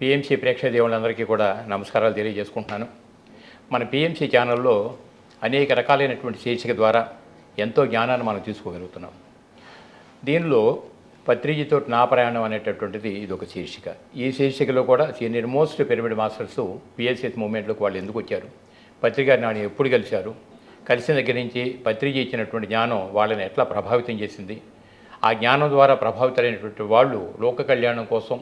PMC ప్రేక్షక దేవుళ్ళందరికీ కూడా నమస్కారాలు తెలియజేసుకుంటున్నాను. మన పిఎంసీ ఛానల్లో అనేక రకాలైనటువంటి శీర్షిక ద్వారా ఎంతో జ్ఞానాన్ని మనం తీసుకోగలుగుతున్నాం. దీనిలో పత్రిజీతో నా ప్రయాణం అనేటటువంటిది ఇది ఒక శీర్షిక. ఈ శీర్షికలో కూడా senior most pyramid masters PSS మూమెంట్లోకి వాళ్ళు ఎందుకు వచ్చారు? పత్రిక నాని ఎప్పుడు కలిశారు? కలిసిన దగ్గర నుంచి పత్రిజీ ఇచ్చినటువంటి జ్ఞానం వాళ్ళని ఎట్లా ప్రభావితం చేసింది? ఆ జ్ఞానం ద్వారా ప్రభావితమైనటువంటి వాళ్ళు లోక కళ్యాణం కోసం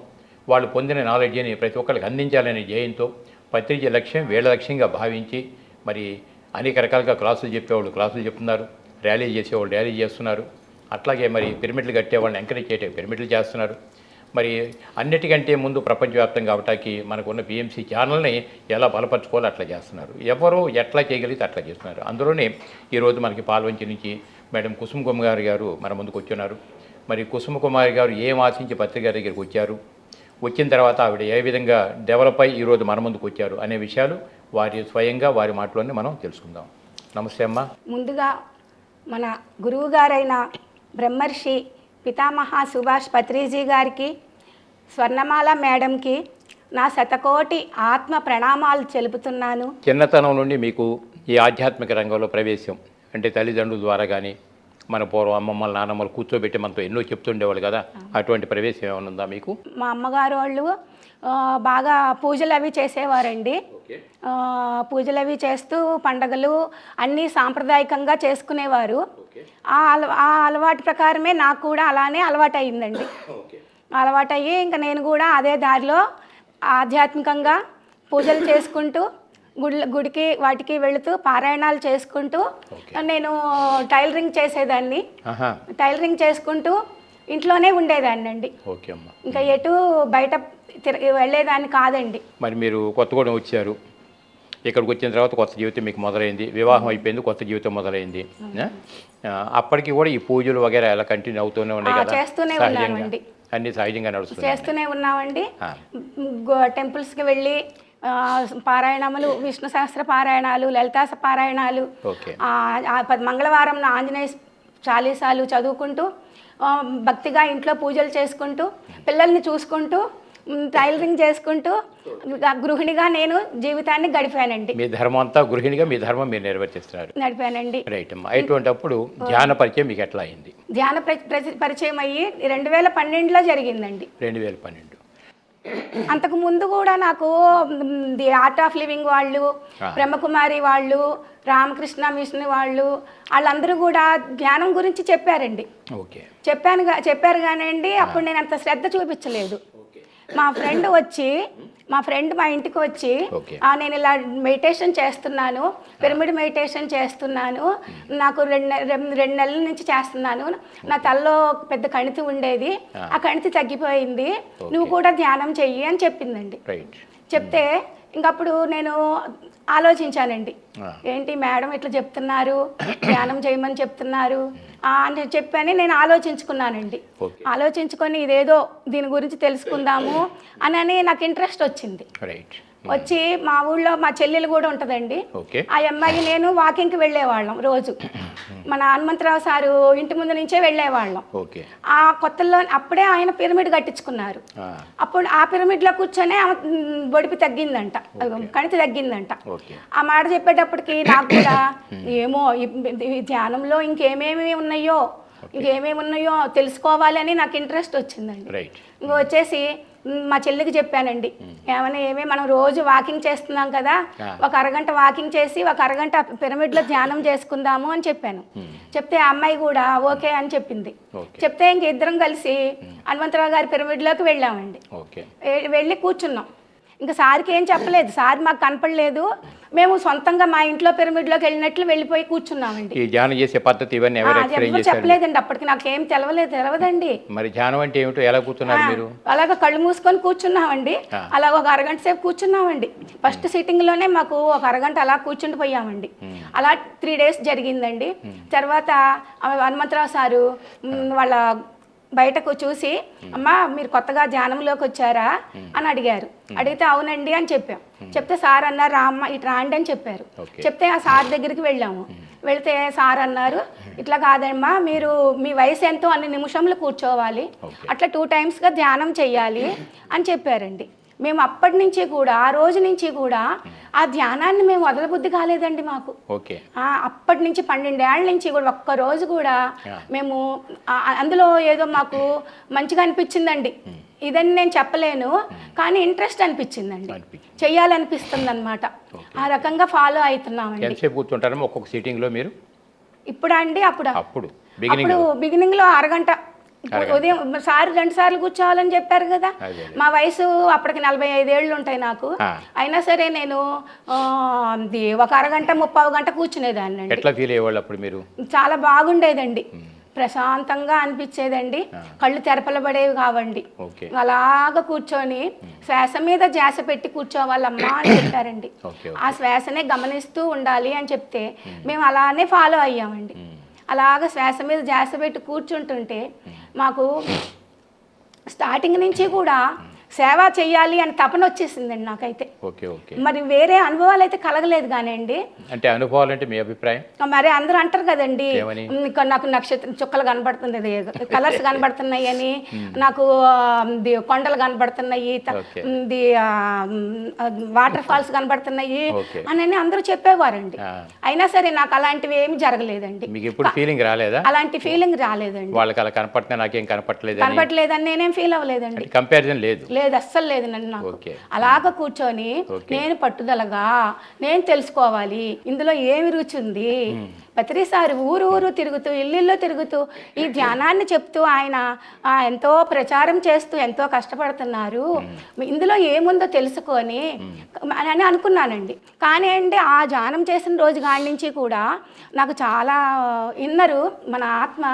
వాళ్ళు పొందిన నాలెడ్జిని ప్రతి ఒక్కరికి అందించాలనే ధ్యేయంతో పత్రిక లక్ష్యం వీళ్ళ లక్ష్యంగా భావించి మరి అనేక రకాలుగా క్లాసులు చెప్పేవాళ్ళు క్లాసులు చెప్తున్నారు ర్యాలీ చేసేవాళ్ళు ర్యాలీ చేస్తున్నారు. అట్లాగే మరి పిరమిడ్లు కట్టే వాళ్ళని ఎంకరేజ్ చేయటం పిరమిడ్లు చేస్తున్నారు. మరి అన్నిటికంటే ముందు ప్రపంచవ్యాప్తంగా అవటానికి మనకున్న బిఎంసీ ఛానల్ని ఎలా బలపరచుకోవాలో అట్లా చేస్తున్నారు. ఎవరు ఎట్లా చేయగలిగితే అట్లా చేస్తున్నారు. అందులోనే ఈరోజు మనకి పాల్వంచి నుంచి మేడం కుసుమ కుమార్ గారు మన ముందుకు వచ్చున్నారు. మరి కుసుమ కుమార్ గారు ఏం ఆశించి పత్రిక దగ్గరికి వచ్చారు? వచ్చిన తర్వాత ఆవిడ ఏ విధంగా డెవలప్ అయ్యి ఈరోజు మన ముందుకు వచ్చారు అనే విషయాలు వారి స్వయంగా వారి మాటలోనే మనం తెలుసుకుందాం. నమస్తే అమ్మా. ముందుగా మన గురువు గారైన బ్రహ్మర్షి పితామహ సుభాష్ పత్రిజీ గారికి స్వర్ణమాల మేడంకి నా శతకోటి ఆత్మ ప్రణామాలు తెలుపుతున్నాను చిన్నతనం నుండి మీకు ఈ ఆధ్యాత్మిక రంగంలో ప్రవేశం అంటే తల్లిదండ్రుల ద్వారా కానీ మన పూర్వం అమ్మమ్మలు నాన్నమ్మలు కూర్చోబెట్టి మనతో ఎన్నో చెప్తుండేవాళ్ళు కదా. అటువంటి ప్రవేశం ఏమైనా ఉందా మీకు? మా అమ్మగారు వాళ్ళు బాగా పూజలు అవి చేసేవారండి. పూజలు అవి చేస్తూ పండగలు అన్నీ సాంప్రదాయకంగా చేసుకునేవారు. ఆ అల ఆ అలవాటు ప్రకారమే నాకు కూడా అలానే అలవాటు అయిందండి అలవాటయ్యి ఇంకా నేను కూడా అదే దారిలో ఆధ్యాత్మికంగా పూజలు చేసుకుంటూ గుడి గుడికి వాటికి వెళుతూ పారాయణాలు చేసుకుంటూ నేను టైలరింగ్ చేసేదాన్ని. టైలరింగ్ చేసుకుంటూ ఇంట్లోనే ఉండేదాన్ని అండి. ఓకే అమ్మా. ఇంకా ఎటు బయట తిరిగి వెళ్ళేదాన్ని కాదండి. మరి మీరు కొత్తగూడెం వచ్చారు. ఇక్కడికి వచ్చిన తర్వాత కొత్త జీవితం మీకు మొదలైంది. వివాహం అయిపోయింది కొత్త జీవితం మొదలైంది. అప్పటికి కూడా ఈ పూజలు వగేరా ఎలా కంటిన్యూ అవుతూనే ఉన్నాయి కదా? చేస్తూనే సహజంగా. ఉన్నామండి. అన్ని సహజంగా నడుస్తున్నాయి. చేస్తూనే ఉన్నామండి. టెంపుల్స్కి వెళ్ళి పారాయణములు విష్ణు సహస్ర పారాయణాలు లలితాస పారాయణాలు మంగళవారం ఆంజనేయ చాలీసాలు చదువుకుంటూ భక్తిగా ఇంట్లో పూజలు చేసుకుంటూ పిల్లల్ని చూసుకుంటూ టైలరింగ్ చేసుకుంటూ గృహిణిగా నేను జీవితాన్ని గడిపానండి. మీ ధర్మం అంతా గృహిణిగా మీ ధర్మం మీరు నెరవేర్చేస్తున్నారు. నడిపానండి. రైట్ అమ్మా. అటువంటప్పుడు ధ్యాన పరిచయం మీకు ఎట్లా అయింది? ధ్యాన ప్ర- ప్ర- పరిచయం అయ్యి రెండు వేల పన్నెండులో జరిగిందండి. రెండు వేల పన్నెండు. అంతకు ముందు కూడా నాకు ది ఆర్ట్ ఆఫ్ లివింగ్ వాళ్ళు. బ్రహ్మకుమారి వాళ్ళు రామకృష్ణ మిషన్ వాళ్ళు వాళ్ళందరూ కూడా జ్ఞానం గురించి చెప్పారండి. చెప్పాను చెప్పారు కానివ్వండి అప్పుడు నేను అంత శ్రద్ధ చూపించలేదు. మా ఫ్రెండ్ వచ్చి మా ఫ్రెండ్ మా ఇంటికి వచ్చి ఓకే. "ఆ, నేను ఇలా మెడిటేషన్ చేస్తున్నాను పిరమిడ్ మెడిటేషన్ చేస్తున్నాను నాకు రెండు రెండు నెలల నుంచి చేస్తున్నాను నా తలలో పెద్ద కణితి ఉండేది ఆ. కణితి తగ్గిపోయింది నువ్వు కూడా ధ్యానం చెయ్యి అని చెప్పిందండి. చెప్తే ఇంకప్పుడు నేను ఆలోచించానండి. ఏంటి మేడం ఇట్లా చెప్తున్నారు ధ్యానం చేయమని చెప్తున్నారు అని చెప్పని నేను ఆలోచించుకున్నానండి. ఆలోచించుకొని ఇదేదో దీని గురించి తెలుసుకుందాము అని అని నాకు ఇంట్రెస్ట్ వచ్చింది. రైట్ వచ్చి మా ఊళ్ళో మా చెల్లెలు కూడా ఉంటుందండి. ఆ అమ్మాయి నేను వాకింగ్కి వెళ్ళేవాళ్ళం రోజు. మన హనుమంతరావు సారు ఇంటి ముందు నుంచే వెళ్ళేవాళ్ళం. ఆ కొత్తలో అప్పుడే ఆయన పిరమిడ్ కట్టించుకున్నారు. అప్పుడు ఆ పిరమిడ్లో కూర్చొని బొడిపి తగ్గిందంట. కణితి తగ్గిందంట. ఆ మాట చెప్పేటప్పటికి నాకు కూడా ఏమో ఈ- ఈ ధ్యానంలో ఇంకేమేమి ఉన్నాయో ఇంకేమేమి ఉన్నాయో తెలుసుకోవాలి అని నాకు ఇంట్రెస్ట్ వచ్చిందండి. ఇంక వచ్చేసి మ్, చెల్లికి చెప్పానండి. ఏమైనా ఏమే మనం రోజు వాకింగ్ చేస్తున్నాం కదా. ఒక అరగంట వాకింగ్ చేసి ఒక అరగంట పిరమిడ్లో ధ్యానం చేసుకుందాము అని చెప్పాను. చెప్తే ఆ అమ్మాయి కూడా ఓకే అని చెప్పింది. చెప్తే ఇంక ఇద్దరం కలిసి హనుమంతరావు గారి పిరమిడ్లోకి వెళ్ళామండి. వెళ్ళి కూర్చున్నాం. ఇంకా సార్కి ఏం చెప్పలేదు. సార్ మాకు కనపడలేదు. మేము సొంతంగా మా ఇంట్లో పిరమిడ్లోకి వెళ్ళినట్లు వెళ్ళిపోయి కూర్చున్నామండి. ఈ ధ్యానం చేసే పద్ధతి ఇవన్నీ ఆ, ఎవరు అది ఎక్స్ప్లెయిన్ ఎవరు చేశారు? చెప్పలేదండి. అప్పటికి నాకేం తెలవలేదు. తెలవదండి. మరి ధ్యానం అంటే ఏమిటో ఎలా కూర్చున్నారు మీరు? అలాగ కళ్ళు మూసుకొని కూర్చున్నామండి. ఆ. అలాగ ఒక అరగంట సేపు కూర్చున్నామండి. ఫస్ట్ సిట్టింగ్లోనే మాకు ఒక అరగంట అలా కూర్చుండిపోయామండి అలా త్రీ డేస్ జరిగిందండి. తర్వాత ఆ హనుమంతరావు సారు మ్, వాళ్ళ బయటకు చూసి అమ్మా మీరు కొత్తగా ధ్యానంలోకి వచ్చారా? అని అడిగారు. అడిగితే అవునండి అని చెప్పాం. చెప్తే సార్ అన్నారు రామ్మ ఇటు రాండి అని చెప్పారు. చెప్తే ఆ సార్ దగ్గరికి వెళ్ళాము. వెళ్తే సార్ అన్నారు ఇట్లా కాదమ్మా మీరు మీ వయసు ఎంతో అన్ని నిమిషంలు కూర్చోవాలి. అట్లా టూ టైమ్స్గా ధ్యానం చెయ్యాలి అని చెప్పారండి. మేము అప్పటి నుంచి కూడా ఆ రోజు నుంచి కూడా ఆ ధ్యానాన్ని మేము వదలబుద్ధి కాలేదండి మాకు. అప్పటి నుంచి పన్నెండేళ్ళ నుంచి కూడా ఒక్క రోజు కూడా. మేము అందులో ఏదో మాకు మంచిగా అనిపించిందండి. ఇదని నేను చెప్పలేను కానీ ఇంట్రెస్ట్ అనిపించిందండి. అనిపించింది. చెయ్యాలనిపిస్తుంది అనమాట ఆ రకంగా ఫాలో అవుతున్నామండి. ఎంతసేపు కూర్చుంటారో ఒక్కొక్క సీటింగ్లో మీరు? ఇప్పుడు అండి అప్పుడు? అప్పుడు. బిగినింగ్ అప్పుడు బిగినింగ్లో అరగంట. ఉదయం సార్ రెండు సార్లు కూర్చోవాలని చెప్పారు కదా. మా వయసు అప్పటికి నలభై ఐదేళ్ళు ఉంటాయి నాకు. అయినా సరే నేను ఒక అరగంట ముప్పావు గంట కూర్చునేదాన్ని అండి. ఎట్లా ఫీల్ అయ్యేవాళ్ళు అప్పుడు మీరు? చాలా బాగుండేదండి. ప్రశాంతంగా అనిపించేదండి. కళ్ళు తెరపలబడేవి కావండి. అలాగ కూర్చొని శ్వాస మీద ధ్యాస పెట్టి కూర్చోవాలమ్మా అని చెప్పారండి. ఆ శ్వాసనే గమనిస్తూ ఉండాలి అని చెప్తే మేము. అలానే ఫాలో అయ్యామండి. అలాగ శ్వాస మీద ధ్యాస పెట్టి కూర్చుంటుంటే మాకు స్టార్టింగ్ నుంచి కూడా సేవ చేయాలి అని తపన వచ్చేసిందండి నాకైతే. Okay okay. మరి వేరే అనుభవాలు అయితే కలగలేదు కానివ్వండి అంటే అనుభవాలు అంటే మీ అభిప్రాయం? మరి అందరూ అంటారు కదండి ఏమని? "ఉమ్, ఇక నాకు నక్షత్రం చుక్కలు కనబడుతుంది కలర్స్ కనబడుతున్నాయి అని నాకు ఆ, ఇది కొండలు కనబడుతున్నాయి. ఇది వాటర్ ఫాల్స్ కనబడుతున్నాయి. అని అందరూ చెప్పేవారండి. అయినా సరే నాకు అలాంటివి ఏమి జరగలేదండి. మీకు ఎప్పుడు ఫీలింగ్ రాలేదా? అలాంటి ఫీలింగ్ రాలేదండి. వాళ్ళకి అలా కనపడుతున్నా నాకేం కనపట్లేదని కనబడలేదని నేనేం ఫీల్ అవ్వలేదండి. కంపారిజన్ లేదు. లేదు అస్సలు లేదు నన్ను నాకు. అలాగ కూర్చొని. నేను పట్టుదలగా నేను తెలుసుకోవాలి. ఇందులో ఏమి రుచి ఉంది? ప్రతిసారి ఊరు ఊరు తిరుగుతూ ఇల్లు తిరుగుతూ ఈ ధ్యానాన్ని చెప్తూ ఆయన ఎంతో ప్రచారం చేస్తూ ఎంతో కష్టపడుతున్నారు. ఇందులో ఏముందో తెలుసుకొని అని అనుకున్నానండి. కానీ అండి ఆ ధ్యానం చేసిన రోజు కాడి నుంచి కూడా నాకు చాలా ఇన్నరు మన ఆత్మ.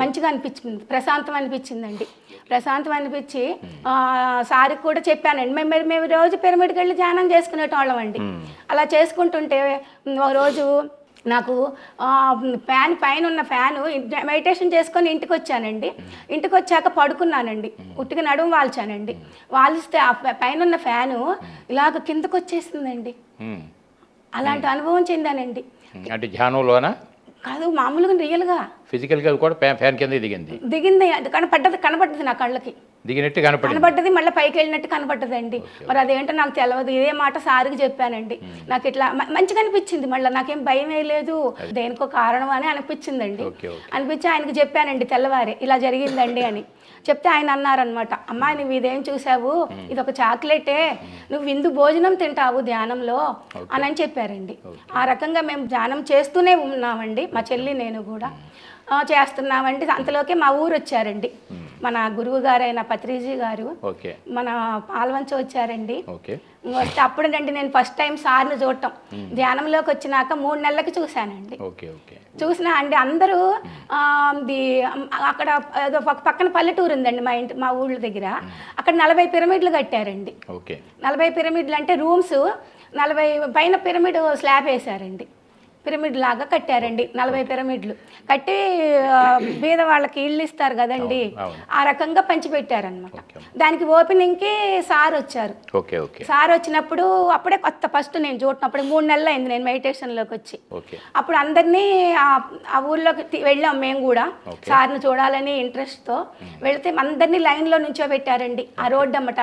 మంచిగా అనిపించింది ప్రశాంతం అనిపించిందండి. ప్రశాంతం అనిపించి సార్కి కూడా చెప్పానండి మేము మేము- మేము రోజు పిరమిడ్కి వెళ్ళి ధ్యానం చేసుకునేటోళ్ళం అండి. అలా చేసుకుంటుంటే ఒక రోజు నాకు ఫ్యాన్ పైన ఉన్న ఫ్యాను మెడిటేషన్ చేసుకొని ఇంటికి వచ్చానండి ఇంటికి వచ్చాక పడుకున్నానండి ఉట్టిగా నడుము వాల్చానండి. వాలిస్తే ఆ పైన ఉన్న ఫ్యాను ఇలాగ కిందకు వచ్చేసిందండి. అలాంటి అనుభవం చెందానండి. అంటే ధ్యానంలోన? కాదు మామూలుగా రియల్గా ఫిజికల్గా కూడా ఫ్యాన్ కింద దిగింది. దిగింది అది కనపడ్డది కనపడ్డది నా కళ్ళకి. దిగినట్టు కనపడింది. కనబడ్డది మళ్ళీ పైకి వెళ్ళినట్టు కనబడ్డదండి. మరి అదేంటో నాకు తెలియదు ఇదే మాట సారికి చెప్పానండి. నాకు ఇట్లా మంచిగా అనిపించింది. మళ్ళీ నాకేం భయం లేదు. దేనికో కారణం అని అనిపించిందండి. అనిపించి ఆయనకి చెప్పానండి తెల్లవారే ఇలా జరిగిందండి అని. చెప్తే ఆయన అన్నారనమాట అమ్మా నువ్వు ఇదేం చూసావు? ఇది ఒక చాక్లెటే. నువ్వు విందు భోజనం తింటావు ధ్యానంలో అని అని చెప్పారండి. ఆ రకంగా మేము ధ్యానం చేస్తూనే ఉన్నామండి మా చెల్లి నేను కూడా. చేస్తున్నామండి. అంతలోకే మా ఊరు వచ్చారండి మన గురువు గారైన పత్రిజీ గారు మన పాల్వంచ వచ్చారండి. వస్తే అప్పుడేనండి నేను ఫస్ట్ టైం సార్ని చూడటం. ధ్యానంలోకి వచ్చినాక మూడు నెలలకి చూశానండి. చూసిన అండి అందరూ ఆ, ది అక్కడ పక్కన పల్లెటూరు ఉందండి మా ఇంటి మా ఊళ్ళ దగ్గర. అక్కడ నలభై పిరమిడ్లు కట్టారండి. నలభై పిరమిడ్లు అంటే రూమ్స్ నలభై పైన పిరమిడ్ స్లాబ్ వేశారండి. పిరమిడ్ లాగా కట్టారండి నలభై పిరమిడ్లు. కట్టి బీద వాళ్ళకి ఇల్లు ఇస్తారు కదండి. ఆ రకంగా పంచిపెట్టారనమాట. దానికి ఓపెనింగ్కి సార్ వచ్చారు. సార్ వచ్చినప్పుడు అప్పుడే కొత్త ఫస్ట్ నేను చూడటం అప్పుడే మూడు నెలలు అయింది నేను మెడిటేషన్లోకి వచ్చి. అప్పుడు అందరినీ ఆ- ఊర్లోకి తీ- వెళ్ళాం మేము కూడా. సార్ని చూడాలని ఇంట్రెస్ట్తో వెళితే అందరినీ లైన్లో నుంచోబెట్టారండి ఆ రోడ్డు అమ్మట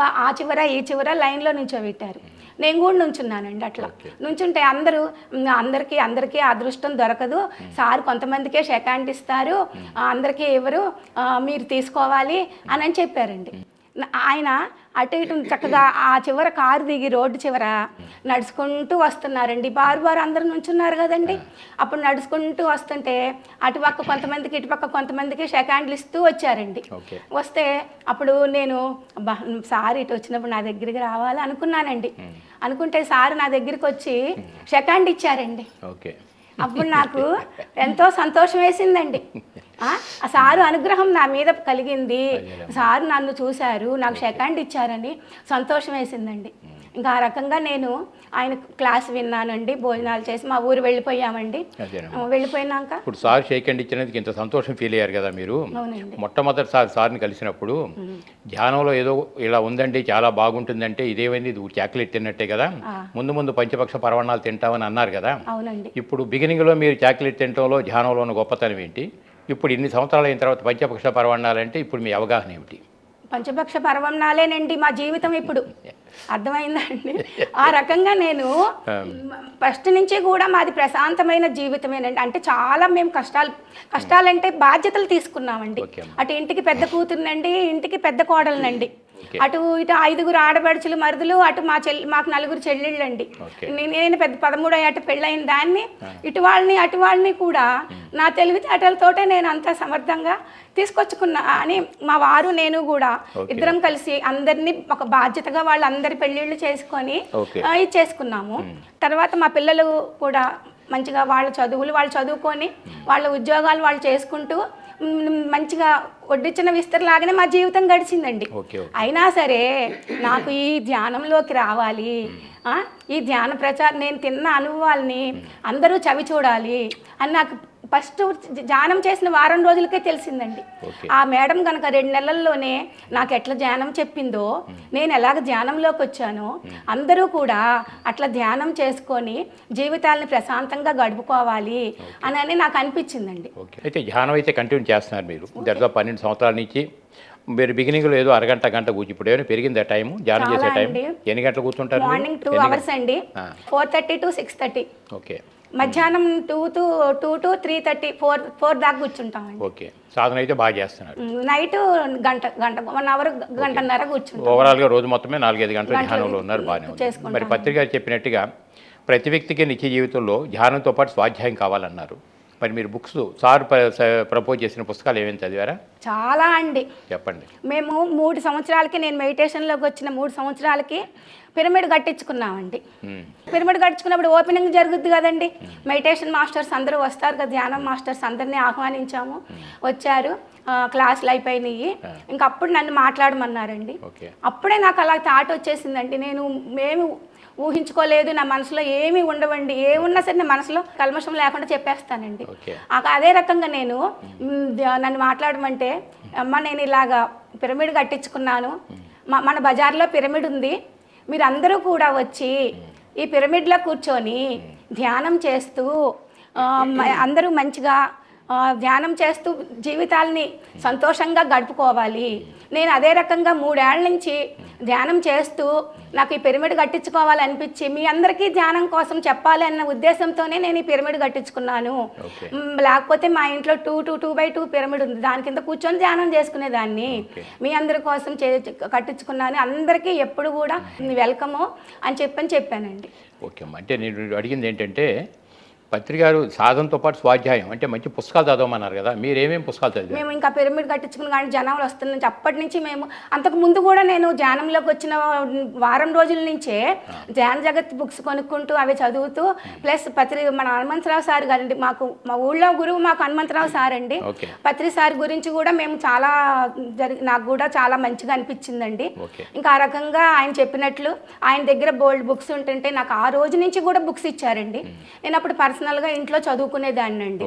ఆ చివర ఈ చివర లైన్లో నుంచోబెట్టారు. నేను కూడా నుంచున్నానండి అట్లా. నుంచుంటే అందరూ "ఉమ్, అందరికీ అందరికీ అదృష్టం దొరకదు. సార్ కొంతమందికే షెకాండ్ ఇస్తారు. అందరికీ ఎవరు మీరు తీసుకోవాలి అని అని చెప్పారండి. ఆయన అటు ఇటు చక్కగా ఆ చివర కారు దిగి రోడ్డు చివర నడుచుకుంటూ వస్తున్నారండి. బారు బారు అందరు నుంచున్నారు కదండి. అప్పుడు నడుచుకుంటూ వస్తుంటే అటుపక్క కొంతమందికి ఇటుపక్క కొంతమందికి షెకాండ్లు ఇస్తూ వచ్చారండి. వస్తే అప్పుడు నేను "అబ్బా, సార్ ఇటు వచ్చినప్పుడు నా దగ్గరికి రావాలి అనుకున్నానండి. అనుకుంటే సార్ నా దగ్గరికి వచ్చి షెకాండ్ ఇచ్చారండి. ఓకే. అప్పుడు నాకు ఎంతో సంతోషం వేసిందండి. ఆ? సారు అనుగ్రహం నా మీద కలిగింది. సారు నన్ను చూశారు నాకు సెకండ్ ఇచ్చారని సంతోషం వేసిందండి. ఇంకా ఆ రకంగా నేను ఆయన క్లాస్ విన్నానండి భోజనాలు చేసి మా ఊరు వెళ్ళిపోయామండి. వెళ్ళిపోయినాక ఇప్పుడు సార్ షేక్ హ్యాండ్ ఇచ్చినందుకు ఇంత సంతోషం ఫీల్ అయ్యారు కదా మీరు? మొట్టమొదటిసారి సార్ని కలిసినప్పుడు ధ్యానంలో ఏదో ఇలా ఉందండి చాలా బాగుంటుందంటే ఇదేమైంది? ఇది చాక్లెట్ తిన్నట్టే కదా. ముందు ముందు పంచపక్ష పరవణాలు తింటామని అన్నారు కదా. అవునండి. ఇప్పుడు బిగినింగ్లో మీరు చాక్లెట్ తినటంలో ధ్యానంలో ఉన్న గొప్పతనం ఏంటి? ఇప్పుడు ఇన్ని సంవత్సరాలు అయిన తర్వాత పంచపక్ష పరవణాలంటే ఇప్పుడు మీ అవగాహన ఏమిటి? పంచపక్ష పర్వణాలేనండి మా జీవితం ఇప్పుడు. అర్థమైందా అండి ఆ రకంగా నేను ఫస్ట్ నుంచి కూడా మాది ప్రశాంతమైన జీవితమేనండి. అంటే చాలా మేము కష్టాలు కష్టాలంటే బాధ్యతలు తీసుకున్నామండి. అటు ఇంటికి పెద్ద కూతురునండి ఇంటికి పెద్ద కోడలనండి. అటు ఇటు ఐదుగురు ఆడపడుచులు మరుదులు అటు మా చెల్లి మాకు నలుగురు చెల్లెళ్ళండి. ఓకే. నే- నేను పెద్ద పదమూడు అటు పెళ్ళైన దాన్ని ఇటు వాళ్ళని అటు వాళ్ళని కూడా నా తెలివితేటలతోటే నేను అంత సమర్థంగా తీసుకొచ్చుకున్నా అని మా వారు నేను కూడా. ఇద్దరం కలిసి అందరినీ ఒక బాధ్యతగా వాళ్ళందరి పెళ్ళిళ్ళు చేసుకొని. ఆ, ఇచ్చేసుకున్నాము. తర్వాత మా పిల్లలు కూడా మంచిగా వాళ్ళ చదువులు వాళ్ళు చదువుకొని వాళ్ళ ఉద్యోగాలు వాళ్ళు చేసుకుంటూ మంచిగా వడ్డించిన విస్తరలాగానే మా జీవితం గడిచిందండి. అయినా సరే నాకు ఈ ధ్యానంలోకి రావాలి. ఈ ధ్యాన ప్రచారం నేను తిన్న అనుభవాల్ని అందరూ చవి చూడాలి అని నాకు ఫస్ట్ ధ్యానం చేసిన వారం రోజులకే తెలిసిందండి. ఆ మేడం కనుక రెండు నెలల్లోనే నాకు ఎట్లా ధ్యానం చెప్పిందో నేను ఎలాగ ధ్యానంలోకి వచ్చానో అందరూ కూడా అట్లా ధ్యానం చేసుకొని జీవితాలని ప్రశాంతంగా గడుపుకోవాలి అని అని నాకు అనిపించిందండి. ఓకే. అయితే ధ్యానం అయితే కంటిన్యూ చేస్తున్నారు మీరు. దాదాపు పన్నెండు సంవత్సరాల నుంచి మీరు బిగినింగ్లో ఏదో అరగంట గంట కూర్చు ఇప్పుడు ఏమైనా పెరిగిందా టైం ధ్యానం చేసే టైం. ఎన్ని గంటలు కూర్చుంటారు మీరు? మార్నింగ్ టూ అవర్స్ అండి. Four thirty to six thirty. Okay. మధ్యాహ్నం two to two to three thirty four four దాకా కూర్చుంటామండి ఓకే. సాధన అయితే బాగా చేస్తున్నారు. నైట్ గంట గంట వన్ అవర్ గంటన్నర కూర్చుంటాం. ఓవరాల్గా రోజు మొత్తమే నాలుగైదు గంటల ధ్యానంలో ఉన్నారు బాగానే. మరి పత్రిక చెప్పినట్టుగా ప్రతి వ్యక్తికి నిత్య జీవితంలో ధ్యానంతో పాటు స్వాధ్యాయం కావాలన్నారు. మరి మీరు బుక్స్ సార్ ప్రపోజ్ చేసిన పుస్తకాలు ఏమేమి చదివారా? చాలా అండి. చెప్పండి. మేము మూడు సంవత్సరాలకి నేను మెడిటేషన్లోకి వచ్చిన మూడు సంవత్సరాలకి పిరమిడ్ కట్టించుకున్నామండి. పిరమిడ్ కట్టించుకున్నప్పుడు ఓపెనింగ్ జరుగుద్ది కదండి. మెడిటేషన్ మాస్టర్స్ అందరూ వస్తారు కదా ధ్యానం మాస్టర్స్ అందరినీ ఆహ్వానించాము. వచ్చారు క్లాసులు అయిపోయినాయి. ఇంకా అప్పుడు నన్ను మాట్లాడమన్నారండి. అప్పుడే నాకు అలా థాట్ వచ్చేసిందండి. నేను మేము ఊహించుకోలేదు నా మనసులో ఏమీ ఉండవండి. ఏ ఉన్నా సరే నా మనసులో కల్మషం లేకుండా చెప్పేస్తానండి. అదే రకంగా నేను నన్ను మాట్లాడమంటే అమ్మ నేను ఇలాగా పిరమిడ్ కట్టించుకున్నాను. మ- మన బజార్లో పిరమిడ్ ఉంది. మీరు అందరూ కూడా వచ్చి ఈ పిరమిడ్లో కూర్చొని ధ్యానం చేస్తూ అందరూ మంచిగా ధ్యానం చేస్తూ జీవితాల్ని సంతోషంగా గడుపుకోవాలి. నేను అదే రకంగా మూడేళ్ళ నుంచి ధ్యానం చేస్తూ నాకు ఈ పిరమిడ్ కట్టించుకోవాలనిపించి మీ అందరికీ ధ్యానం కోసం చెప్పాలి అన్న ఉద్దేశంతోనే నేను ఈ పిరమిడ్ కట్టించుకున్నాను. లేకపోతే మా ఇంట్లో two two two by two pyramid ఉంది. దాని కింద కూర్చొని ధ్యానం చేసుకునేదాన్ని. మీ అందరి కోసం చే కట్టించుకున్నాను. అందరికీ ఎప్పుడు కూడా వెల్కము అని చెప్పని చెప్పానండి. ఓకే అంటే నేను అడిగింది ఏంటంటే పత్రిక గారు సాధనతో పాటు స్వాధ్యాయం అంటే మంచి పుస్తకాలు చదవమన్నారు కదా మీరు ఏమేమి పుస్తకాలు చదివారు? మేము ఇంకా పిరమిడ్ కట్టించుకుని కానీ జనాలు వస్తున్న అప్పటి నుంచి మేము అంతకు ముందు కూడా నేను ధ్యానంలోకి వచ్చిన వారం రోజుల నుంచే ధ్యాన జగత్ బుక్స్ కొనుక్కుంటూ అవి చదువుతూ ప్లస్ పత్రి మన హనుమంతరావు సార్ గారండి మాకు మా ఊళ్ళో గురువు మాకు హనుమంతరావు సార్ అండి పత్రి సార్ గురించి కూడా మేము చాలా జరి నాకు కూడా చాలా మంచిగా అనిపించిందండి. ఇంకా ఆ రకంగా ఆయన చెప్పినట్లు ఆయన దగ్గర బోల్డ్ బుక్స్ ఉంటుంటే నాకు ఆ రోజు నుంచి కూడా బుక్స్ ఇచ్చారండి. నేను అప్పుడు పర్సనల్గా ఇంట్లో చదువుకునేదాన్ని అండి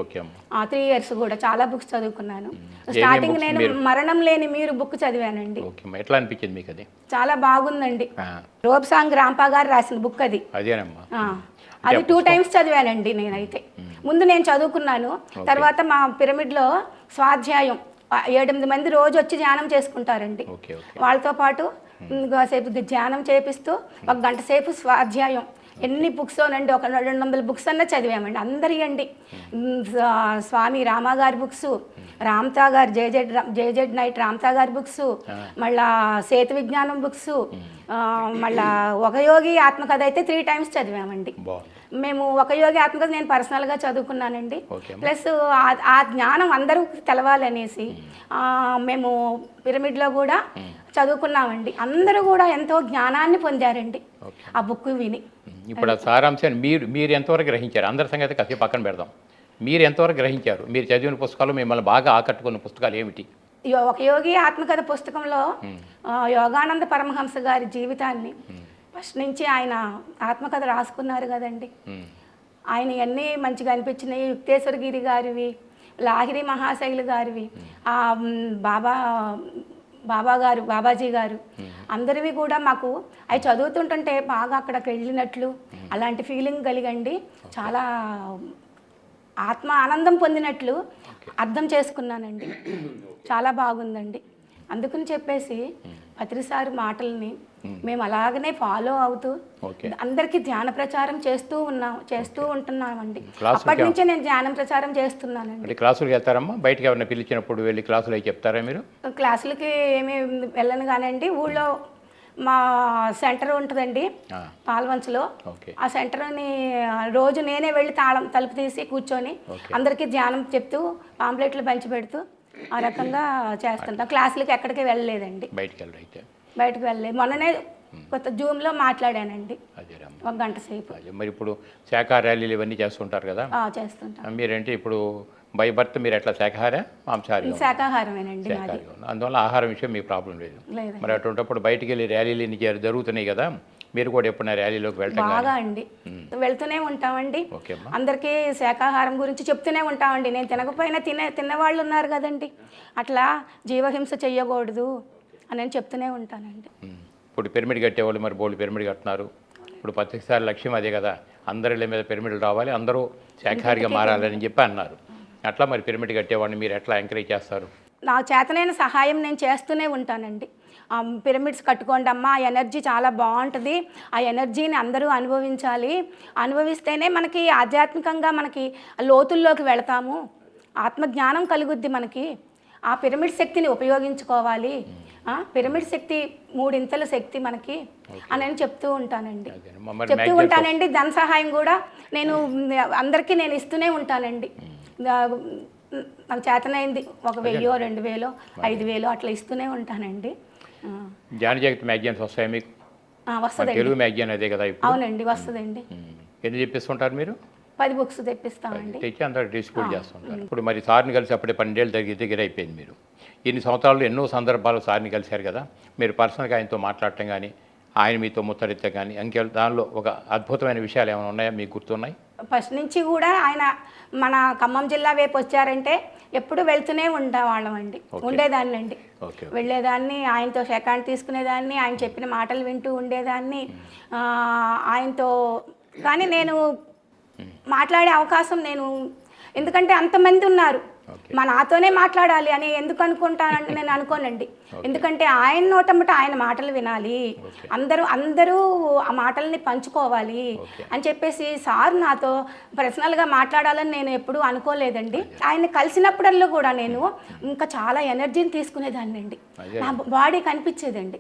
త్రీ ఇయర్స్ కూడా చాలా బుక్స్ చదువుకున్నాను. స్టార్టింగ్ నేను మీరు- మరణం లేని మీరు బుక్ చదివానండి. ఎట్లా అనిపించింది మీకు అది? చాలా బాగుందండి. రోబ్ సాంగ్ రాంపా గారు రాసిన బుక్ అది. అదేనమ్మా. అది టూ టైమ్స్ చదివానండి నేనైతే. ముందు నేను చదువుకున్నాను. తర్వాత మా పిరమిడ్లో స్వాధ్యాయం ఏడెనిమిది మంది రోజు వచ్చి ధ్యానం చేసుకుంటారండి. వాళ్ళతో పాటు సేపు ధ్యానం చేపిస్తూ ఒక గంట సేపు స్వాధ్యాయం. ఎన్ని బుక్స్ నండి ఒక రెండు వందల బుక్స్ అన్న చదివామండి. అందరి అండి. స్వామి రామా గారి బుక్స్ రామ్తా గారు జేజెడ్ జేజెడ్ నైట్ రామ్తా గారి బుక్స్ మళ్ళా సేతు విజ్ఞానం బుక్స్ మళ్ళా ఒక యోగి ఆత్మకథ అయితే త్రీ టైమ్స్ చదివామండి. మేము ఒక యోగి ఆత్మకథ నేను పర్సనల్గా చదువుకున్నానండి. ప్లస్ ఆ- జ్ఞానం అందరూ తెలవాలనేసి మేము పిరమిడ్లో కూడా చదువుకున్నామండి. అందరూ కూడా ఎంతో జ్ఞానాన్ని పొందారండి. ఆ బుక్ విని. ఇప్పుడు ఆ సారాంశాన్ని మీరు మీరు ఎంతవరకు గ్రహించారు? అందరి సంగతి కాసేపు పక్కన పెడదాం. మీరు ఎంతవరకు గ్రహించారు? మీరు చదివిన పుస్తకాలు మిమ్మల్ని బాగా ఆకట్టుకున్న పుస్తకాలు ఏమిటి? ఒక యోగి ఆత్మకథ పుస్తకంలో ఆ, యోగానంద పరమహంస గారి జీవితాన్ని ఫస్ట్ నుంచి ఆయన ఆత్మకథ రాసుకున్నారు కదండి. ఆయన ఇవన్నీ మంచిగా అనిపించినాయి. యుక్తేశ్వరగిరి గారివి లాహిరి మహాశైలు గారివి ఆ బాబా బాబా గారు బాబాజీ గారు. అందరివి కూడా మాకు అవి చదువుతుంటుంటే బాగా అక్కడికి వెళ్ళినట్లు అలాంటి ఫీలింగ్ కలిగండి. చాలా ఆత్మ ఆనందం పొందినట్లు అర్థం చేసుకున్నానండి. చాలా బాగుందండి. అందుకని చెప్పేసి పత్రిసారి మాటల్ని మేము. అలాగనే ఫాలో అవుతూ అందరికీ ధ్యాన ప్రచారం చేస్తూ ఉన్నాం చేస్తూ ఉంటున్నామండి. అప్పటి నుంచే నేను ధ్యానం ప్రచారం చేస్తున్నానండి. క్లాసులకు వెళ్తారమ్మా? బయటకు ఎవరైనా పిలిచినప్పుడు వెళ్ళి క్లాసులు చెప్తారా మీరు? క్లాసులకి ఏమి వెళ్ళను కానండి. ఊళ్ళో మా సెంటర్ ఉంటుందండి పాల్వంచలో. ఆ సెంటర్ని రోజు నేనే వెళ్ళి తాళం తలుపు తీసి కూర్చొని. అందరికీ ధ్యానం చెప్తూ పాంప్లెట్లు పంచి పెడుతూ ఆ రకంగా చేస్తుంటాం. క్లాసులకి ఎక్కడికి వెళ్ళలేదండి. బయటికి వెళ్ళరు అయితే? బయటకు వెళ్ళలేదు మొన్ననే కొత్త జూమ్లో మాట్లాడానండి. ఒక గంట సేపు. మరి ఇప్పుడు శాఖా ర్యాలీలు ఇవన్నీ చేస్తుంటారు కదా? చేస్తుంటాం. మీరేంటి ఇప్పుడు బై బర్త్ మీరు ఎట్లా? శాఖాహారా? మాంసాహారి ఉన్నారు. అందువల్ల ఆహారం విషయం మీకు ప్రాబ్లం లేదు. మరి అటువంటిప్పుడు బయటికి వెళ్ళి ర్యాలీలు జరుగుతున్నాయి కదా? మీరు కూడా ఎప్పుడైనా ర్యాలీలోకి వెళ్ళటం కానీ బాగా అండి. వెళ్తూనే ఉంటామండి. అందరికీ శాకాహారం గురించి చెప్తూనే ఉంటామండి. నేను తినకపోయినా తినే తిన్నవాళ్ళు ఉన్నారు కదండి. అట్లా జీవహింస చెయ్యకూడదు అని నేను చెప్తూనే ఉంటానండి. ఇప్పుడు పిరమిడ్ కట్టేవాళ్ళు మరి బోళ్ళు పిరమిడ్ కట్టున్నారు. ఇప్పుడు ప్రతిసారి లక్ష్యం అదే కదా. అందరి మీద పిరమిడ్లు రావాలి అందరూ శాఖాహారిగా మారాలని చెప్పి అన్నారు. అట్లా మరి పిరమిడ్ కట్టేవాడిని మీరు ఎట్లా ఎంకరేజ్ చేస్తారు? నా చేతనైన సహాయం నేను చేస్తూనే ఉంటానండి. పిరమిడ్స్ కట్టుకోండి అమ్మా ఆ ఎనర్జీ చాలా బాగుంటుంది. ఆ ఎనర్జీని అందరూ అనుభవించాలి. అనుభవిస్తేనే మనకి ఆధ్యాత్మికంగా మనకి లోతుల్లోకి వెళతాము. ఆత్మజ్ఞానం కలుగుద్ది మనకి. ఆ పిరమిడ్ శక్తిని ఉపయోగించుకోవాలి. పిరమిడ్ శక్తి మూడింతల శక్తి మనకి అని నేను చెప్తూ ఉంటానండి. చెప్తూ ఉంటానండి. ధన సహాయం కూడా నేను అందరికీ నేను ఇస్తూనే ఉంటానండి. నాకు చేతనైంది. ఒక వెయ్యో రెండు వేలో ఐదు వేలో అట్లా ఇస్తూనే ఉంటానండి. జగత్ మ్యాగజైన్స్ వస్తాయి మీకు? వస్తుందండి. తెలుగు మ్యాగజైన్ అదే కదా అవునండి వస్తుందండి. ఎన్ని చెప్పిస్తుంటారు మీరు? పది బుక్స్ తెప్పిస్తామండి. తెచ్చి అందరూ డిస్ట్రిబ్యూట్ చేస్తుంటారు. ఇప్పుడు మరి సార్ని కలిసి అప్పుడే పన్నెండేళ్ళు దగ్గర దగ్గర అయిపోయింది మీరు. ఇన్ని సంవత్సరాలు ఎన్నో సందర్భాలు సార్ని కలిశారు కదా. మీరు పర్సనల్గా ఆయనతో మాట్లాడటం కానీ ఆయన మీతో ముత్తడితే కానీ ఇంకే దానిలో ఒక అద్భుతమైన విషయాలు ఏమైనా ఉన్నాయా? మీకు గుర్తున్నాయి? ఫస్ట్ నుంచి కూడా ఆయన మన ఖమ్మం జిల్లా వైపు వచ్చారంటే ఎప్పుడు వెళ్తూనే ఉండేవాళ్ళం అండి. ఉండేదాన్ని అండి వెళ్ళేదాన్ని ఆయనతో సెకండ్ తీసుకునేదాన్ని ఆయన చెప్పిన మాటలు వింటూ ఉండేదాన్ని. ఆయనతో కానీ నేను మాట్లాడే అవకాశం నేను ఎందుకంటే అంతమంది ఉన్నారు. మా నాతోనే మాట్లాడాలి అని ఎందుకు అనుకుంటానంటే నేను అనుకోనండి. ఎందుకంటే ఆయన నోటమ్మట ఆయన మాటలు వినాలి. అందరూ అందరూ ఆ మాటల్ని పంచుకోవాలి. అని చెప్పేసి సార్ నాతో పర్సనల్గా మాట్లాడాలని నేను ఎప్పుడూ అనుకోలేదండి. ఆయన కలిసినప్పుడల్లా కూడా నేను ఇంకా చాలా ఎనర్జీని తీసుకునేదాన్ని అండి. నా బాడీ కనిపించేదండి.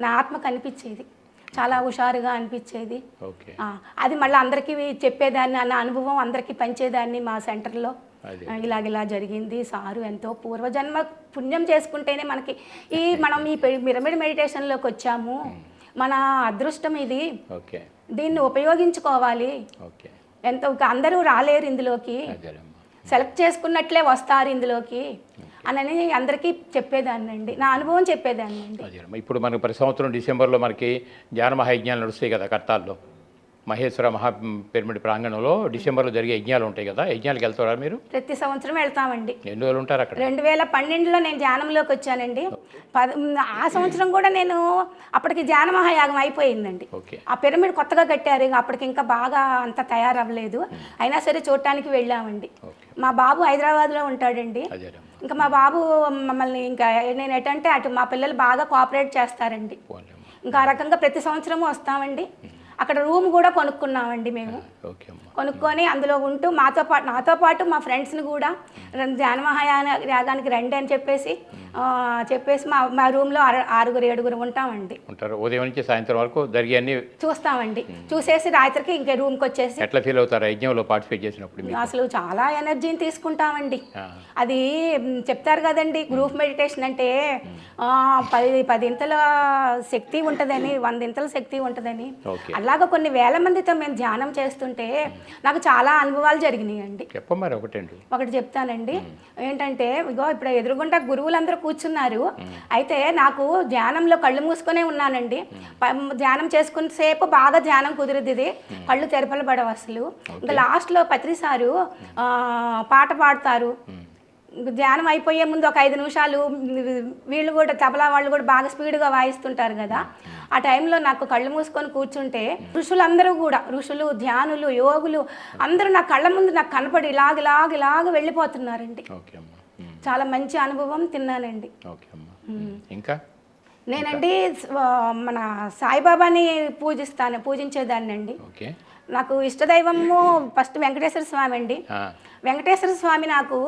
నా ఆత్మ కనిపించేది. చాలా హుషారుగా అనిపించేది. అది మళ్ళీ అందరికీ చెప్పేదాన్ని అన్న అనుభవం అందరికీ పంచేదాన్ని మా సెంటర్లో. ఇలాగ ఇలా జరిగింది. సారు ఎంతో పూర్వజన్మ పుణ్యం చేసుకుంటేనే మనకి ఈ మనం ఈ పిరమిడ్ మెడిటేషన్లోకి వచ్చాము. మన అదృష్టం ఇది. ఓకే. దీన్ని ఉపయోగించుకోవాలి. ఓకే. ఎంతో అందరూ రాలేరు ఇందులోకి. సెలెక్ట్ చేసుకున్నట్లే వస్తారు ఇందులోకి. అని అందరికీ చెప్పేదాన్ని అండి నా అనుభవం చెప్పేదాన్ని అండి ఇప్పుడు మనకు ప్రతి సంవత్సరం డిసెంబర్లో మనకి జ్ఞాన మహాయజ్ఞాలు నడుస్తాయి కదా కర్తాల్లో. మహేశ్వర మహా పిరమిడ్ ప్రాంగణంలో డిసెంబర్లో జరిగే యజ్ఞాలు ఉంటాయి కదా యజ్ఞాలకు వెళ్తారా మీరు? ప్రతి సంవత్సరం వెళ్తామండి. ఎన్ని రోజులు ఉంటారు అక్కడ? రెండు వేల పన్నెండులో నేను ధ్యానంలోకి వచ్చానండి. ఆ సంవత్సరం కూడా నేను అప్పటికి ధ్యాన మహాయాగం అయిపోయిందండి. ఆ పిరమిడ్ కొత్తగా కట్టారు అప్పటికి ఇంకా బాగా అంత తయారవ్వలేదు. అయినా సరే చూడటానికి వెళ్ళామండి. మా బాబు హైదరాబాద్లో ఉంటాడండి. ఇంకా మా బాబు మమ్మల్ని ఇంకా నేను ఎటంటే అటు మా పిల్లలు బాగా కోఆపరేట్ చేస్తారండి. ఇంకా ఆ రకంగా ప్రతి సంవత్సరము వస్తామండి. అక్కడ రూమ్ కూడా కొనుక్కున్నామండి మేము. కొనుక్కొని అందులో ఉంటూ మాతో పాటు నాతో పాటు మా ఫ్రెండ్స్ని కూడా మహాయాన యాగానికి రండి అని చెప్పేసి చెప్పేసి మా మా రూమ్లో ఆరు ఆరుగురు ఏడుగురు ఉంటామండి. ఉంటారు. ఉదయం నుంచి సాయంత్రం వరకు జరిగే చూస్తామండి. చూసేసి రాత్రికి ఇంకే రూమ్కి వచ్చేసి ఎట్లా ఫీల్ అవుతారు? యజ్ఞంలో పార్టిసిపేట్ చేసినప్పుడు అసలు చాలా ఎనర్జీని తీసుకుంటామండి. అది చెప్తారు కదండి గ్రూప్ మెడిటేషన్ అంటే పది పదింతల శక్తి ఉంటుందని వందింతల శక్తి ఉంటుందని. ఓకే. అలాగ కొన్ని వేల మందితో మేము ధ్యానం చేస్తుంటే నాకు చాలా అనుభవాలు జరిగినాయండి. చెప్ప మరి ఒకటండి. ఒకటి చెప్తానండి. ఏంటంటే ఇగో ఇప్పుడు ఎదురుగుండా గురువులందరూ కూర్చున్నారు. అయితే నాకు ధ్యానంలో కళ్ళు మూసుకొనే ఉన్నానండి. ధ్యానం చేసుకున్న సేపు బాగా ధ్యానం కుదిరిద్ది. ఇది కళ్ళు తెరపలు పడవు అసలు. ఇంకా లాస్ట్లో పత్రిసారు ఆ, పాట పాడతారు. ధ్యానం అయిపోయే ముందు ఒక ఐదు నిమిషాలు వీళ్ళు కూడా తబలా వాళ్ళు కూడా బాగా స్పీడ్గా వాయిస్తుంటారు కదా. ఆ టైంలో నాకు కళ్ళు మూసుకొని కూర్చుంటే ఋషులందరూ కూడా ఋషులు ధ్యానులు యోగులు అందరూ నా కళ్ళ ముందు నాకు కనపడి ఇలాగ ఇలాగ ఇలాగ వెళ్ళిపోతున్నారండి. చాలా మంచి అనుభవం తిన్నానండి. ఇంకా? నేనండి మన సాయిబాబాని పూజిస్తాను పూజించేదాన్నండి. ఓకే. నాకు ఇష్టదైవము ఫస్ట్ వెంకటేశ్వర స్వామి అండి. వెంకటేశ్వర స్వామి నాకు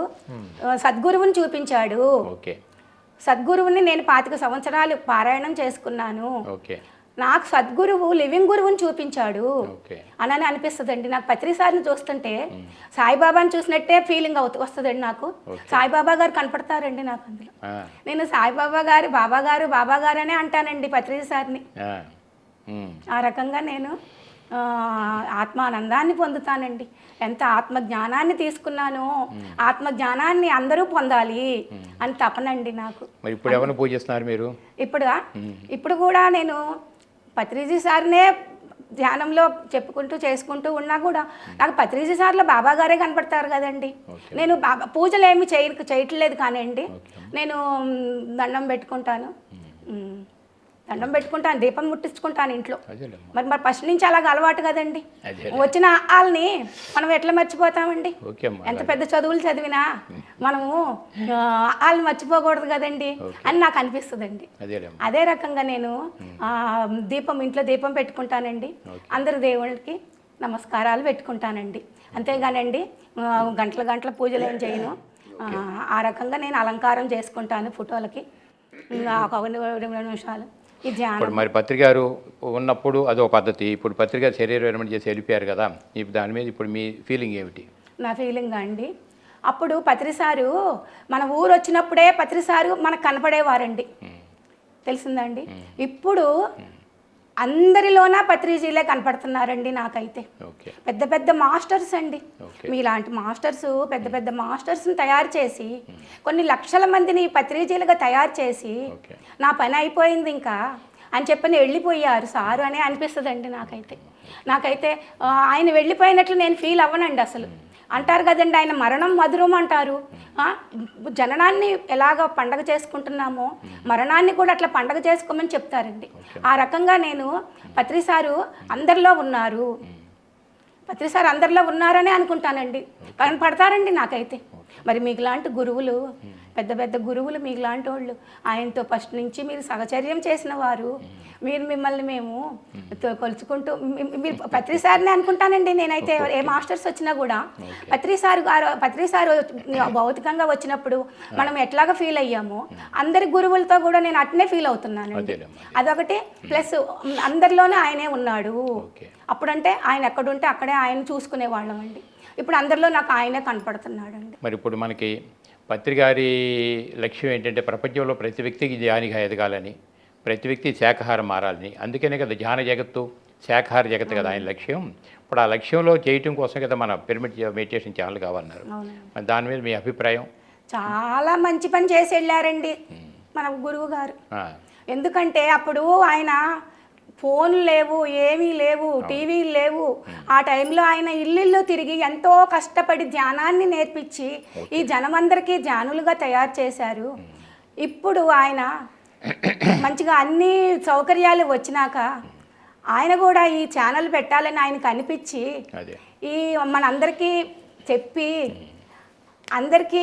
ఆ, సద్గురువుని చూపించాడు. సద్గురువుని నేను పాతిక సంవత్సరాలు పారాయణం చేసుకున్నాను. నాకు సద్గురువు లివింగ్ గురువుని చూపించాడు. అని అనిపిస్తుందండి. నాకు ప్రతిసారిని చూస్తుంటే సాయిబాబాని చూసినట్టే ఫీలింగ్ అవుతూ వస్తుందండి నాకు. సాయిబాబా గారు కనపడతారండి నాకు అందులో. నేను సాయిబాబా గారు బాబా గారు బాబా గారు అనే అంటానండి ప్రతిసారిని ఆ, ఆ రకంగా నేను ఆత్మానందాన్ని పొందుతానండి. ఎంత ఆత్మ జ్ఞానాన్ని తీసుకున్నానో ఆత్మ జ్ఞానాన్ని అందరూ పొందాలి అని తపనండి నాకు. ఇప్పుడు ఎవరిని పూజిస్తున్నారు మీరు? ఇప్పుడు? ఇప్పుడు కూడా నేను పత్రిజీ సార్నే ధ్యానంలో చెప్పుకుంటూ చేసుకుంటూ ఉన్నా కూడా నాకు పత్రిజీ సార్లో బాబా గారే కనపడతారు కదండి. నేను బాబా పూజలు ఏమి చేయ చేయట్లేదు కానివ్వండి. నేను దండం పెట్టుకుంటాను. దండం పెట్టుకుంటాను దీపం ముట్టించుకుంటాను ఇంట్లో. మరి మరి ఫస్ట్ నుంచి అలాగ అలవాటు కదండి. వచ్చిన వాళ్ళని మనం ఎట్లా మర్చిపోతామండి? ఎంత పెద్ద చదువులు చదివినా మనము వాళ్ళని మర్చిపోకూడదు కదండి అని నాకు అనిపిస్తుందండి. అదే రకంగా నేను దీపం ఇంట్లో దీపం పెట్టుకుంటానండి. అందరు దేవుళ్ళకి నమస్కారాలు పెట్టుకుంటానండి. అంతేగానండి గంటల గంటల పూజలు ఏం చేయను. ఆ, రకంగా నేను అలంకారం చేసుకుంటాను ఫోటోలకి. ఒక రెండు నిమిషాలు. ఇప్పుడు మరి పత్రికారు ఉన్నప్పుడు అదో పద్ధతి. ఇప్పుడు పత్రిక శరీరం విరమణ చేసి వెళ్ళిపోయారు కదా. ఇప్పుడు దాని మీద ఇప్పుడు మీ ఫీలింగ్ ఏమిటి? నా ఫీలింగ్ అండి. అప్పుడు పత్రిసారు మన ఊరు వచ్చినప్పుడే పత్రిసారు మనకు కనపడేవారండి. తెలిసిందండి ఇప్పుడు అందరిలోన పత్రిజీలే కనపడుతున్నారండి నాకైతే. పెద్ద పెద్ద మాస్టర్స్ అండి. మీలాంటి మాస్టర్స్ పెద్ద పెద్ద మాస్టర్స్ని తయారు చేసి కొన్ని లక్షల మందిని పత్రిజీలుగా తయారు చేసి నా పని అయిపోయింది ఇంకా అని చెప్పని వెళ్ళిపోయారు సారు అనే అనిపిస్తుందండి నాకైతే. నాకైతే ఆయన వెళ్ళిపోయినట్లు నేను ఫీల్ అవ్వనండి అసలు. అంటారు కదండి ఆయన మరణం మధురం అంటారు. జననాన్ని ఎలాగ పండగ చేసుకుంటున్నామో మరణాన్ని కూడా అట్లా పండగ చేసుకోమని చెప్తారండి. ఆ రకంగా నేను పత్రిసారు అందరిలో ఉన్నారు. పత్రిసారి అందరిలో ఉన్నారనే అనుకుంటానండి. కనపడతారండి నాకైతే. మరి మీకులాంటి గురువులు పెద్ద పెద్ద గురువులు మీకులాంటి వాళ్ళు. ఆయనతో ఫస్ట్ నుంచి మీరు సహచర్యం చేసిన వారు. మీరు మిమ్మల్ని మేము కొలుచుకుంటూ మీరు పత్రిసారిని అనుకుంటానండి నేనైతే. ఏ మాస్టర్స్ వచ్చినా కూడా. పత్రిసారు గారు పత్రిసారు భౌతికంగా వచ్చినప్పుడు మనం ఎట్లాగా ఫీల్ అయ్యామో అందరి గురువులతో కూడా నేను అట్నే ఫీల్ అవుతున్నానండి. అదేలేమ్మా. అదొకటి. ప్లస్ అందరిలోనే ఆయనే ఉన్నాడు. అప్పుడంటే ఆయన ఎక్కడుంటే అక్కడే ఆయన చూసుకునే వాళ్ళం అండి ఇప్పుడు అందరిలో నాకు ఆయనే కనపడుతున్నాడు అండి మరి ఇప్పుడు మనకి పత్రికారి లక్ష్యం ఏంటంటే ప్రపంచంలో ప్రతి వ్యక్తికి ధ్యానిగా ఎదగాలని ప్రతి వ్యక్తి శాఖాహారం మారాలని. అందుకనే కదా ధ్యాన జగత్తు శాఖాహార జగత్తు కదా ఆయన లక్ష్యం. ఇప్పుడు ఆ లక్ష్యంలో చేయటం కోసం కదా మన పిరమిడ్ మెడిటేషన్ ఛానల్ కావాలన్నారు మరి దాని మీద మీ అభిప్రాయం? చాలా మంచి పని చేసి వెళ్ళారండి మన గురువు గారు. ఎందుకంటే అప్పుడు ఆయన ఫోన్లు లేవు ఏమీ లేవు టీవీలు లేవు. ఆ టైంలో ఆయన ఇల్లు తిరిగి ఎంతో కష్టపడి ధ్యానాన్ని నేర్పించి ఈ జనమందరికీ ధ్యానులుగా తయారు చేశారు. ఇప్పుడు ఆయన మంచిగా అన్ని సౌకర్యాలు వచ్చినాక ఆయన కూడా ఈ ఛానల్ పెట్టాలని ఆయనకు అనిపించి ఈ మనందరికీ చెప్పి అందరికీ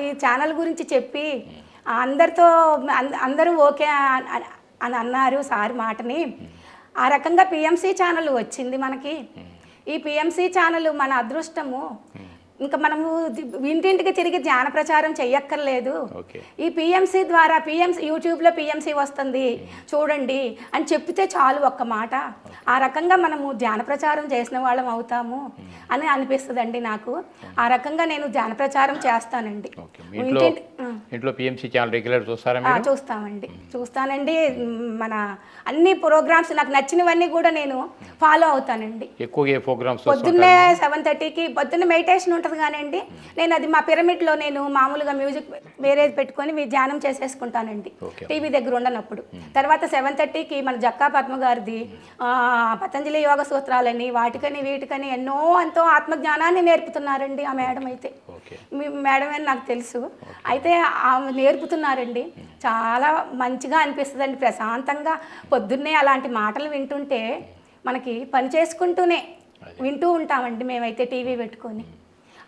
ఈ ఛానల్ గురించి చెప్పి అందరితో అంద- అందరూ ఓకే అని అన్నారు సార్ మాటని. ఆ రకంగా పిఎంసి ఛానల్ వచ్చింది మనకి. ఈ పిఎంసి ఛానల్ మన అదృష్టము. ఇంకా మనము ఇంటింటికి తిరిగి ధ్యాన ప్రచారం చెయ్యక్కర్లేదు. ఈ పిఎంసి ద్వారా పిఎంసి యూట్యూబ్లో పిఎంసి వస్తుంది. చూడండి అని చెప్పితే చాలు ఒక్క మాట. ఆ రకంగా మనము ధ్యాన ప్రచారం చేసిన వాళ్ళం అవుతాము అని అనిపిస్తుందండి నాకు. ఆ రకంగా నేను ధ్యాన ప్రచారం చేస్తానండి. ఇంట్లో పిఎంసీ ఛానల్ రెగ్యులర్ చూస్తారా చూస్తామండి. చూస్తానండి. మ్, మన అన్ని ప్రోగ్రామ్స్ నాకు నచ్చినవన్నీ కూడా నేను ఫాలో అవుతానండి. ఎక్కువగా ప్రోగ్రామ్స్ పొద్దున్నే సెవెన్ థర్టీకి పొద్దున్న మెడిటేషన్ ఉంటుంది కానండి నేను అది మా పిరమిడ్లో నేను మామూలుగా మ్యూజిక్ వేరేది పెట్టుకొని మీ ధ్యానం చేసేసుకుంటానండి. టీవీ దగ్గర ఉండనప్పుడు. తర్వాత సెవెన్ థర్టీకి మన జక్కా పద్మ గారిది పతంజలి యోగ సూత్రాలని వాటికని వీటికని ఎన్నో ఎంతో ఆత్మజ్ఞానాన్ని నేర్పుతున్నారండి ఆ మేడం అయితే. మేడం అని నాకు తెలుసు. అయితే ఆమె నేర్పుతున్నారండి. చాలా మంచిగా అనిపిస్తుందండి. ప్రశాంతంగా పొద్దున్నే అలాంటి మాటలు వింటుంటే మనకి పని చేసుకుంటూనే వింటూ ఉంటామండి మేమైతే టీవీ పెట్టుకొని.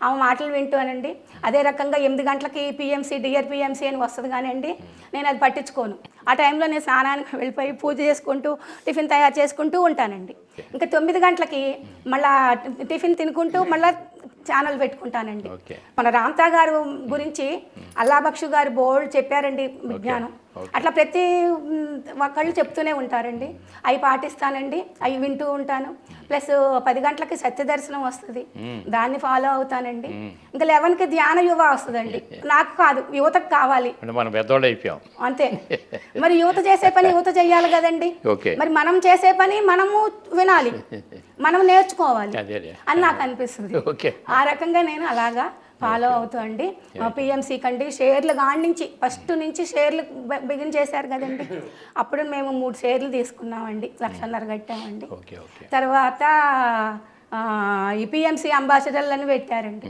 ఆమె మాటలు వింటానండి అదే రకంగా ఎనిమిది గంటలకి పిఎంసీ డిఆర్ పిఎంసీ అని వస్తుంది కానివ్వండి నేను అది పట్టించుకోను. ఆ టైంలో నేను స్నానానికి వెళ్ళిపోయి పూజ చేసుకుంటూ టిఫిన్ తయారు చేసుకుంటూ ఉంటానండి. ఇంకా తొమ్మిది గంటలకి మళ్ళా టిఫిన్ తినుకుంటూ మళ్ళీ ఛానల్ పెట్టుకుంటానండి. మన రామ్తా గారు గురించి అల్లాబక్షు గారు బోల్డ్ చెప్పారండి విజ్ఞానం. అట్లా ప్రతి ఒక్కళ్ళు చెప్తూనే ఉంటారండి. అవి పాటిస్తానండి అవి వింటూ ఉంటాను. ప్లస్ పది గంటలకి సత్య దర్శనం వస్తుంది దాన్ని ఫాలో అవుతానండి. ఇంకా లెవెన్కి ధ్యాన యువ వస్తుందండి. నాకు కాదు యువతకు కావాలి. మనం అయిపోయాం. అంతే. మరి యువత చేసే పని యువత చెయ్యాలి కదండి. మరి మనం చేసే పని మనము వినాలి. మనం నేర్చుకోవాలి. అని నాకు అనిపిస్తుంది. ఆ రకంగా నేను అలాగా ఫాలో అవుతూ అండి మా పిఎంసీ కండి షేర్లు కాడి నుంచి ఫస్ట్ నుంచి షేర్లు బిగిన్ చేశారు కదండి. అప్పుడు మేము మూడు షేర్లు తీసుకున్నామండి లక్షన్నర కట్టామండి. తర్వాత ఈ పిఎంసీ అంబాసిడర్లను పెట్టారండి.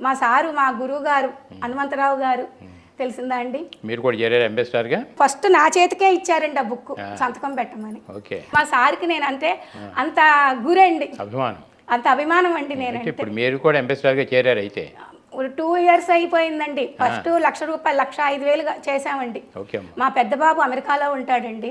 మా సారు మా గురువు గారు హనుమంతరావు గారు తెలిసిందా అండి? మీరు కూడా చేరారు అంబేసిడర్గా? ఫస్ట్ నా చేతికే ఇచ్చారండి ఆ. బుక్ సంతకం పెట్టమని. ఓకే మా సార్కి నేను అంటే అంత గురండి. అభిమానం. అంత అభిమానం అండి నేనంటే. ఇప్పుడు మీరు కూడా అంబేసిడర్గా చేరారు అయితే. టూ ఇయర్స్ అయిపోయిందండి. ఫస్ట్ లక్ష రూపాయలు లక్ష ఐదు వేలు చేసామండి మా పెద్ద బాబు అమెరికాలో ఉంటాడండి.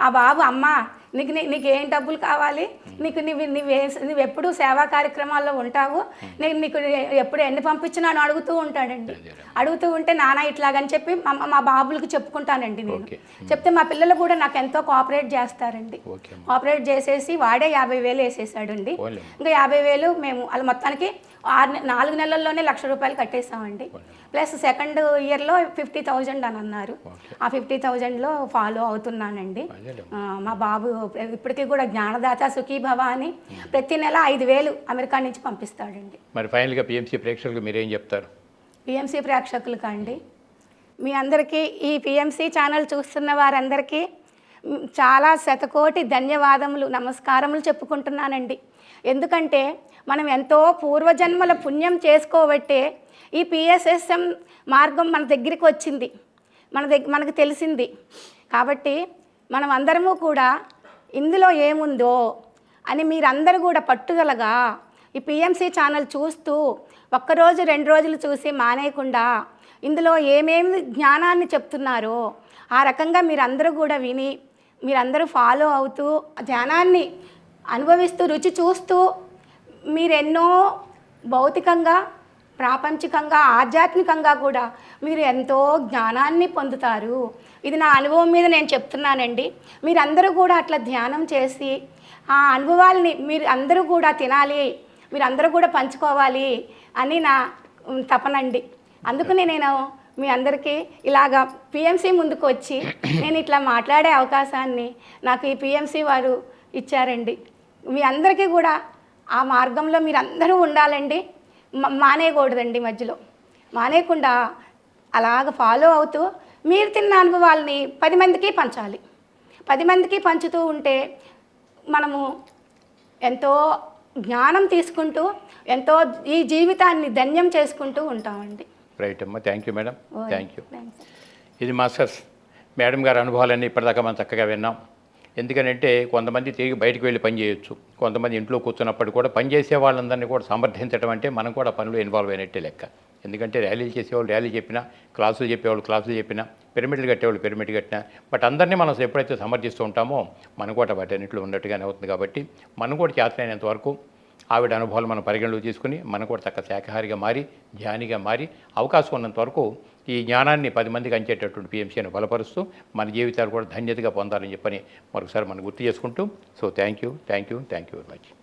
ఆ బాబు అమ్మ నీకు నీ- నీకు ఏం డబ్బులు కావాలి? నీకు నీవు నువ్వు నువ్వు ఎప్పుడు సేవా కార్యక్రమాల్లో ఉంటావు? నేను నీకు ఎప్పుడు ఎన్ని పంపించినా అడుగుతూ ఉంటాడండి. అడుగుతూ ఉంటే నాన్న ఇట్లాగని చెప్పి మా మా బాబులకు చెప్పుకుంటానండి నేను. చెప్తే మా పిల్లలు కూడా నాకు ఎంతో కోఆపరేట్ చేస్తారండి. కోఆపరేట్ చేసేసి వాడే యాభై వేలు వేసేసాడండి. ఇంకా యాభై వేలు మేము అలా మొత్తానికి ఆరు నాలుగు నెలల్లోనే లక్ష రూపాయలు కట్టేసామండి ప్లస్ సెకండ్ ఇయర్లో ఫిఫ్టీ థౌజండ్ అని అన్నారు ఆ ఫిఫ్టీ థౌజండ్లో ఫాలో అవుతున్నానండి. మా బాబు ఇప్పటికీ కూడా జ్ఞానదాత సుఖీభవ అని ప్రతి నెల ఐదు వేలు అమెరికా నుంచి పంపిస్తాడండి. మరి ఫైనల్గా పిఎంసీ ప్రేక్షకులకు మీరేం చెప్తారు? పిఎంసి ప్రేక్షకులకు అండి మీ అందరికీ ఈ పిఎంసి ఛానల్ చూస్తున్న వారందరికీ చాలా శతకోటి ధన్యవాదములు నమస్కారములు చెప్పుకుంటున్నానండి. ఎందుకంటే మనం ఎంతో పూర్వజన్మల పుణ్యం చేసుకోబట్టే ఈ పిఎస్ఎస్ఎం మార్గం మన దగ్గరికి వచ్చింది. మన దగ్గర మనకు తెలిసింది. కాబట్టి మనం అందరము కూడా ఇందులో ఏముందో అని మీరందరూ కూడా పట్టుదలగా ఈ పిఎంసి ఛానల్ చూస్తూ ఒక్కరోజు రెండు రోజులు చూసి మానేయకుండా ఇందులో ఏమేమి జ్ఞానాన్ని చెప్తున్నారో ఆ రకంగా మీరందరూ కూడా విని మీరందరూ ఫాలో అవుతూ ధ్యానాన్ని అనుభవిస్తూ రుచి చూస్తూ మీరెన్నో భౌతికంగా ప్రాపంచికంగా ఆధ్యాత్మికంగా కూడా మీరు ఎంతో జ్ఞానాన్ని పొందుతారు. ఇది నా అనుభవం మీద నేను చెప్తున్నానండి. మీరందరూ కూడా అట్లా ధ్యానం చేసి ఆ అనుభవాల్ని మీరు అందరూ కూడా తినాలి మీరు అందరూ కూడా పంచుకోవాలి అని నా తపనండి. అందుకని నేను మీ అందరికీ ఇలాగా పిఎంసి ముందుకు వచ్చి నేను ఇట్లా మాట్లాడే అవకాశాన్ని నాకు ఈ పిఎంసి వారు ఇచ్చారండి. మీ అందరికీ కూడా ఆ మార్గంలో మీరు అందరూ ఉండాలండి మానేయకూడదండి మధ్యలో. మానేయకుండా అలాగ ఫాలో అవుతూ మీరు తిన్న అనుభవాల్ని పది మందికి పంచాలి. పది మందికి పంచుతూ ఉంటే మనము ఎంతో జ్ఞానం తీసుకుంటూ ఎంతో ఈ జీవితాన్ని ధన్యం చేసుకుంటూ ఉంటామండి. రైట్ అమ్మా. Thank you madam thank you ఇది మాస్టర్స్. మేడం గారి అనుభవాలన్నీ ఇప్పటిదాకా మనం చక్కగా విన్నాం. ఎందుకనంటే కొంతమంది తిరిగి బయటకు వెళ్ళి పని చేయొచ్చు. కొంతమంది ఇంట్లో కూర్చున్నప్పుడు కూడా పని చేసే వాళ్ళందరినీ కూడా సమర్థించడం అంటే మనం కూడా పనిలో ఇన్వాల్వ్ అయినట్టే లెక్క. ఎందుకంటే ర్యాలీలు చేసేవాళ్ళు ర్యాలీ చెప్పినా క్లాసులు చెప్పేవాళ్ళు క్లాసులు చెప్పినా పిరమిడ్లు కట్టేవాళ్ళు పిరమిడ్ కట్టినా బట్ అందరినీ మనం ఎప్పుడైతే సమర్థిస్తూ ఉంటామో మనం కూడా వాటన్నిటిలో ఉన్నట్టుగానే అవుతుంది కాబట్టి మనం కూడా చేతనైనంత వరకు ఆవిడ అనుభవాలు మనం పరిగణలోకి తీసుకుని మనం కూడా చక్క శాఖాహారిగా మారి ధ్యానిగా మారి అవకాశం ఉన్నంత వరకు ఈ జ్ఞానాన్ని పది మందికి అంచేటటువంటి పిఎంసీని బలపరుస్తూ మన జీవితాలు కూడా ధన్యతగా పొందాలని చెప్పని మరొకసారి మనం గుర్తు చేసుకుంటూ. So thank you thank you thank you very much